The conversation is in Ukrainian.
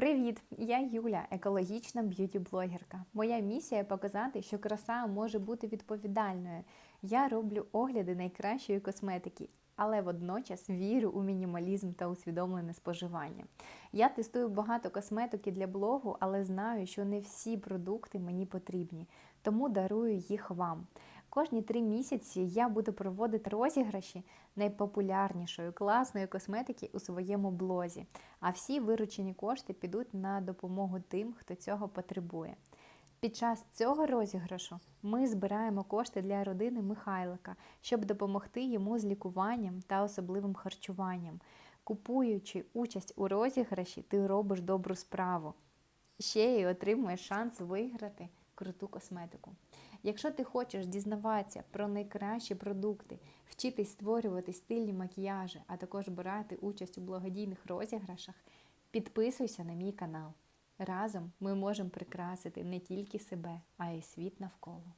Привіт! Я Юля, екологічна б'юті-блогерка. Моя місія показати, що краса може бути відповідальною. Я роблю огляди найкращої косметики, але водночас вірю у мінімалізм та усвідомлене споживання. Я тестую багато косметики для блогу, але знаю, що не всі продукти мені потрібні, тому дарую їх вам. Кожні три місяці я буду проводити розіграші найпопулярнішої класної косметики у своєму блозі, а всі виручені кошти підуть на допомогу тим, хто цього потребує. Під час цього розіграшу ми збираємо кошти для родини Михайлика, щоб допомогти йому з лікуванням та особливим харчуванням. Купуючи участь у розіграші, ти робиш добру справу. Ще й отримуєш шанс виграти круту косметику. Якщо ти хочеш дізнаватися про найкращі продукти, вчитись створювати стильні макіяжі, а також брати участь у благодійних розіграшах, підписуйся на мій канал. Разом ми можемо прикрасити не тільки себе, а й світ навколо.